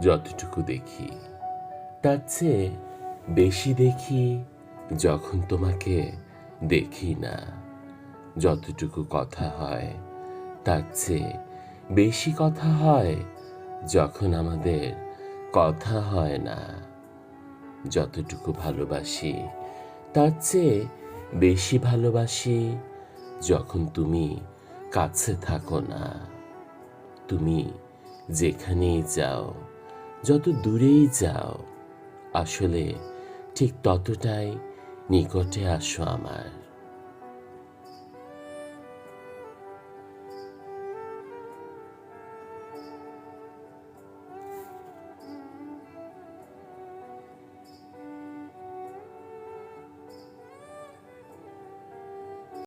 যতটুকু দেখি, তার চেয়ে বেশি দেখি যখন তোমাকে দেখি না। যতটুকু কথা হয়, তার চেয়ে বেশি কথা হয় যখন আমাদের কথা হয় না। যতটুকু ভালোবাসি, তার চেয়ে বেশি ভালোবাসি যখন তুমি কাছে থাকো না। তুমি যেখানেই যাও যত দূরেই যাও আসলে ঠিক ততটাই নিকটে আসো আমার।